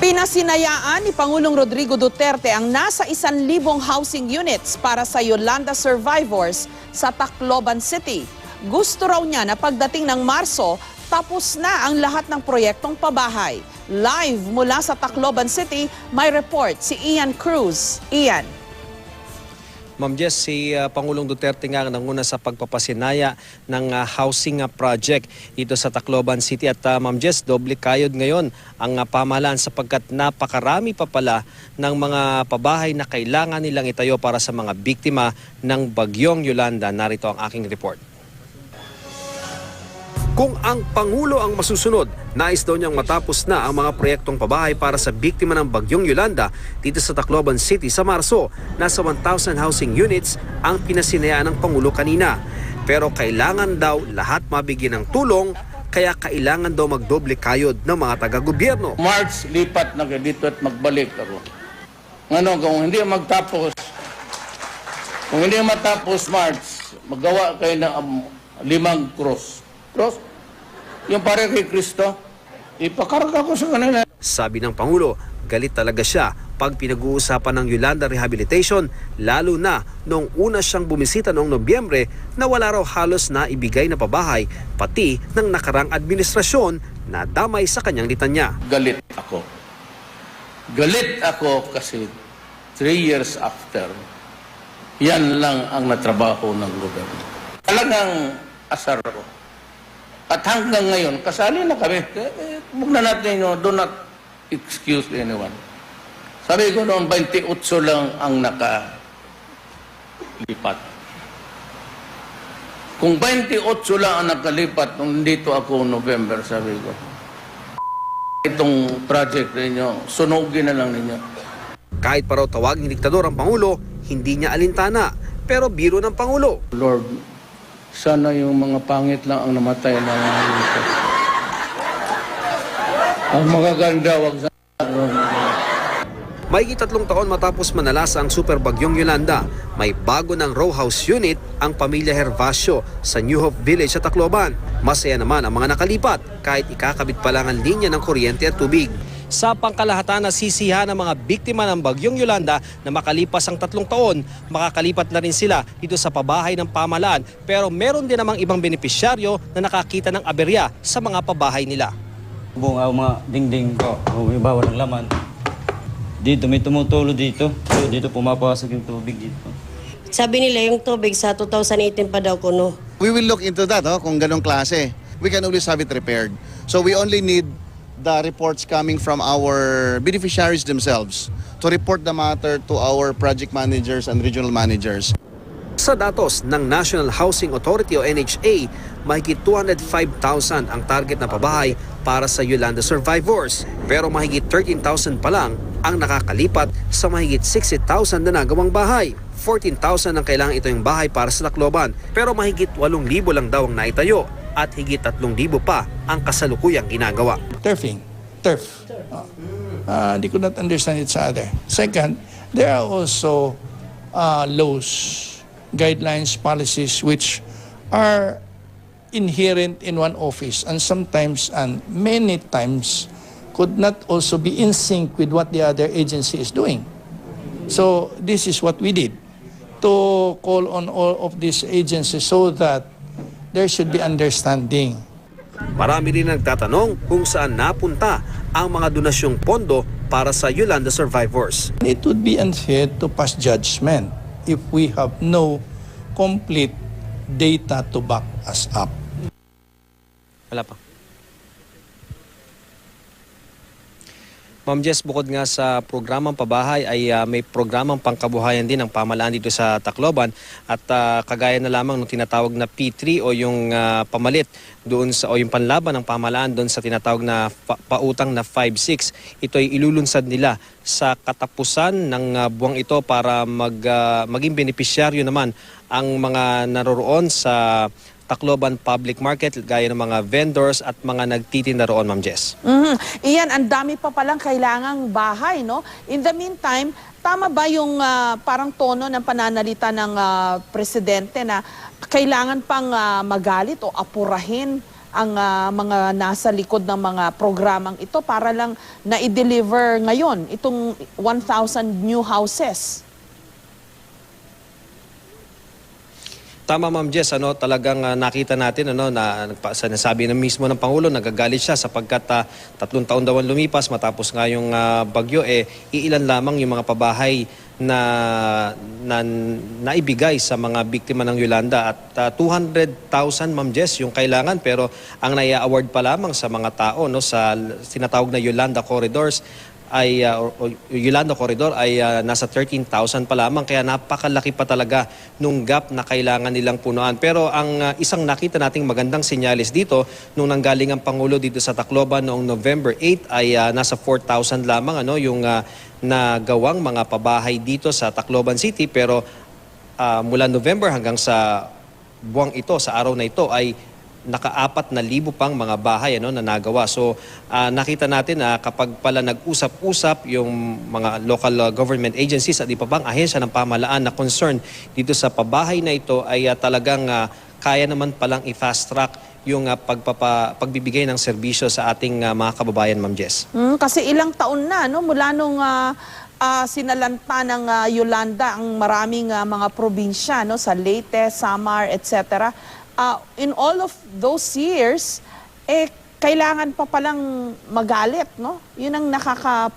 Pinasinayaan ni Pangulong Rodrigo Duterte ang nasa isan libong housing units para sa Yolanda survivors sa Tacloban City. Gusto raw niya na pagdating ng Marso, tapos na ang lahat ng proyektong pabahay. Live mula sa Tacloban City, may report si Ian Cruz. Ian. Ma'am Jess, si uh, Pangulong Duterte nga ang nanguna sa pagpapasinaya ng uh, housing uh, project dito sa Tacloban City. At uh, Ma'am Jess, doble kayod ngayon ang uh, pamahalaan sapagkat napakarami pa pala ng mga pabahay na kailangan nilang itayo para sa mga biktima ng bagyong Yolanda. Narito ang aking report. Kung ang Pangulo ang masusunod, nais daw niyang matapos na ang mga proyektong pabahay para sa biktima ng Bagyong Yolanda dito sa Tacloban City sa Marso. Nasa 1,000 housing units ang pinasinayaan ng Pangulo kanina. Pero kailangan daw lahat mabigyan ng tulong kaya kailangan daw magdoble kayod ng mga taga-gobyerno. March, lipat na dito at magbalik ako. Ano, kung hindi magtapos, kung hindi matapos March, magawa kayo ng um, limang cross. Cross? Yung pare kay Kristo, ipakarga ko sa kanila. Sabi ng Pangulo, galit talaga siya pag pinag-uusapan ng Yolanda Rehabilitation lalo na noong una siyang bumisita noong Nobyembre na wala raw halos na ibigay na pabahay pati ng nakarang administrasyon na damay sa kanyang litanya. Galit ako. Galit ako kasi three years after, yan lang ang natrabaho ng gobyerno. Talagang asar ako. At hanggang ngayon, kasali na kami. Eh, eh, Huwag na natin, know, do not excuse anyone. Sabi ko noon, 28 lang ang nakalipat. Kung 28 lang ang nakalipat nung dito ako November, sabi ko, itong project ninyo, sunugin na lang ninyo. Kahit pa raw tawaging diktador ang Pangulo, hindi niya alintana. Pero biro ng Pangulo. Lord, sana yung mga pangit lang ang namatay na dito. Ang magaganda, wag sa... May tatlong taon matapos manalasa ang super bagyong Yolanda, may bago ng row house unit ang pamilya Hervasio sa New Hope Village sa Tacloban. Masaya naman ang mga nakalipat kahit ikakabit pa lang ang linya ng kuryente at tubig. Sa pangkalahatan na sisihan ng mga biktima ng bagyong Yolanda na makalipas ang tatlong taon, makakalipat na rin sila dito sa pabahay ng pamalaan pero meron din namang ibang benepisyaryo na nakakita ng aberya sa mga pabahay nila. Buong ang mga dingding ko, oh, iba walang laman. Dito may tumutulo dito. So, dito pumapasok yung tubig dito. Sabi nila yung tubig sa 2018 pa daw kuno. We will look into that, oh, kung ganong klase. We can always have it repaired. So we only need the reports coming from our beneficiaries themselves to report the matter to our project managers and regional managers. Sa datos ng National Housing Authority o NHA, mahigit 205,000 ang target na pabahay para sa Yolanda survivors. Pero mahigit 13,000 pa lang ang nakakalipat sa mahigit 60,000 na nagawang bahay. 14,000 ang kailangan ito yung bahay para sa Tacloban pero mahigit 8,000 lang daw ang naitayo at higit 3,000 pa ang kasalukuyang ginagawa. turfing, turf. Uh, they could not understand each other. Second, there are also uh, laws, guidelines, policies which are inherent in one office and sometimes and many times could not also be in sync with what the other agency is doing. So this is what we did to call on all of these agencies so that there should be understanding. Marami rin nagtatanong kung saan napunta ang mga donasyong pondo para sa Yolanda survivors. It would be unfair to pass judgment if we have no complete data to back us up. Wala pa. Ma'am Jess, bukod nga sa programang pabahay ay ah, may programang pangkabuhayan din ng pamalaan dito sa Tacloban at ah, kagaya na lamang ng tinatawag na P3 o yung ah, pamalit doon sa o yung panlaban ng pamalaan doon sa tinatawag na pa- pautang na 5-6. Ito ay ilulunsad nila sa katapusan ng ah, buwang ito para mag, ah, maging benepisyaryo naman ang mga naroroon sa Tacloban Public Market gaya ng mga vendors at mga nagtitinda roon, Ma'am Jess. Mhm. Iyan, ang dami pa palang kailangang bahay, no? In the meantime, tama ba yung ah, parang tono ng pananalita ng ah, presidente na kailangan pang ah, magalit o apurahin ang ah, mga nasa likod ng mga programang ito para lang na i-deliver ngayon itong 1,000 new houses? Tama Ma'am Jess, ano, talagang ah, nakita natin ano na nagpa- sa nasabi na mismo ng pangulo nagagalit siya sapagkat ah, tatlong taon daw lumipas matapos nga yung ah, bagyo eh iilan lamang yung mga pabahay na, na naibigay sa mga biktima ng Yolanda. At ah, 200,000 Ma'am Jess yung kailangan pero ang nai-award pa lamang sa mga tao no sa tinatawag na Yolanda Corridors ay uh, Yolanda Corridor ay uh, nasa 13,000 pa lamang kaya napakalaki pa talaga nung gap na kailangan nilang punuan. Pero ang uh, isang nakita nating magandang sinyalis dito nung nanggaling ang Pangulo dito sa Tacloban noong November 8 ay uh, nasa 4,000 lamang ano yung uh, nagawang mga pabahay dito sa Tacloban City pero uh, mula November hanggang sa buwang ito, sa araw na ito ay nakaapat na libo pang mga bahay ano, na nagawa. So ah, nakita natin na kapag pala nag-usap-usap yung mga local government agencies at iba pang ahensya ng pamahalaan na concern dito sa pabahay na ito ay ah, talagang ah, kaya naman palang i-fast track yung ah, pagpapa, pagbibigay ng serbisyo sa ating ah, mga kababayan, Ma'am Jess. Hmm, kasi ilang taon na no mula nung ah, ah, sinalanta ng ah, Yolanda ang maraming ah, mga probinsya no sa Leyte, Samar, etc. Ah, in all of those years eh kailangan pa palang magalit no. 'Yun ang nakaka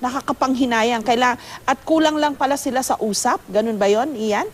nakakapanghinayang. Kailangan at kulang lang pala sila sa usap. Ganun ba 'yon, Ian?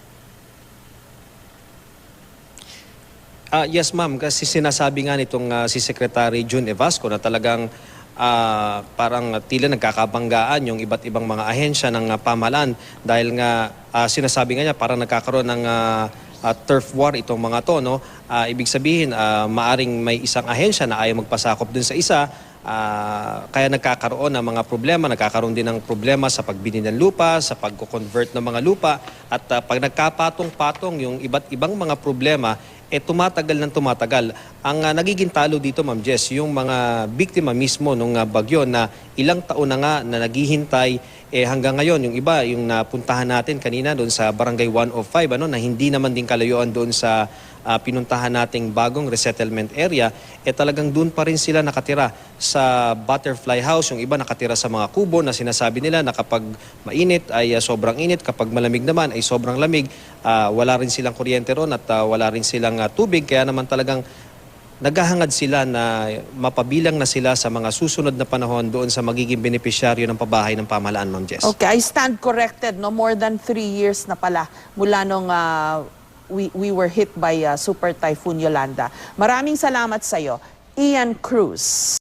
Ah, yes ma'am, kasi sinasabi nga nitong ah, si Secretary June Evasco na talagang ah, parang tila nagkakabanggaan yung iba't ibang mga ahensya ng ah, pamahalaan dahil nga ah, sinasabi nga niya parang nagkakaroon ng ah, ah, turf war itong mga to no. Ah, ibig sabihin ah, maaring may isang ahensya na ayaw magpasakop dun sa isa Ah, kaya nagkakaroon ng mga problema, nagkakaroon din ng problema sa pagbili ng lupa, sa pagko-convert ng mga lupa at ah, pag nagkapatong-patong yung iba't ibang mga problema eh tumatagal ng tumatagal. Ang ah, nagiging talo dito, Ma'am Jess, yung mga biktima mismo nung ah, bagyo na ilang taon na nga na naghihintay eh hanggang ngayon yung iba yung napuntahan natin kanina doon sa Barangay 105 ano na hindi naman din kalayuan doon sa ah, pinuntahan nating bagong resettlement area eh talagang doon pa rin sila nakatira sa butterfly house yung iba nakatira sa mga kubo na sinasabi nila na kapag mainit ay ah, sobrang init kapag malamig naman ay sobrang lamig Ah, wala rin silang kuryente ron at ah, wala rin silang ah, tubig kaya naman talagang naghahangad sila na mapabilang na sila sa mga susunod na panahon doon sa magiging benepisyaryo ng pabahay ng pamahalaan, Ma'am Jess. Okay, I stand corrected. No more than three years na pala mula nung ah, we, we were hit by ah, Super Typhoon Yolanda. Maraming salamat sa iyo, Ian Cruz.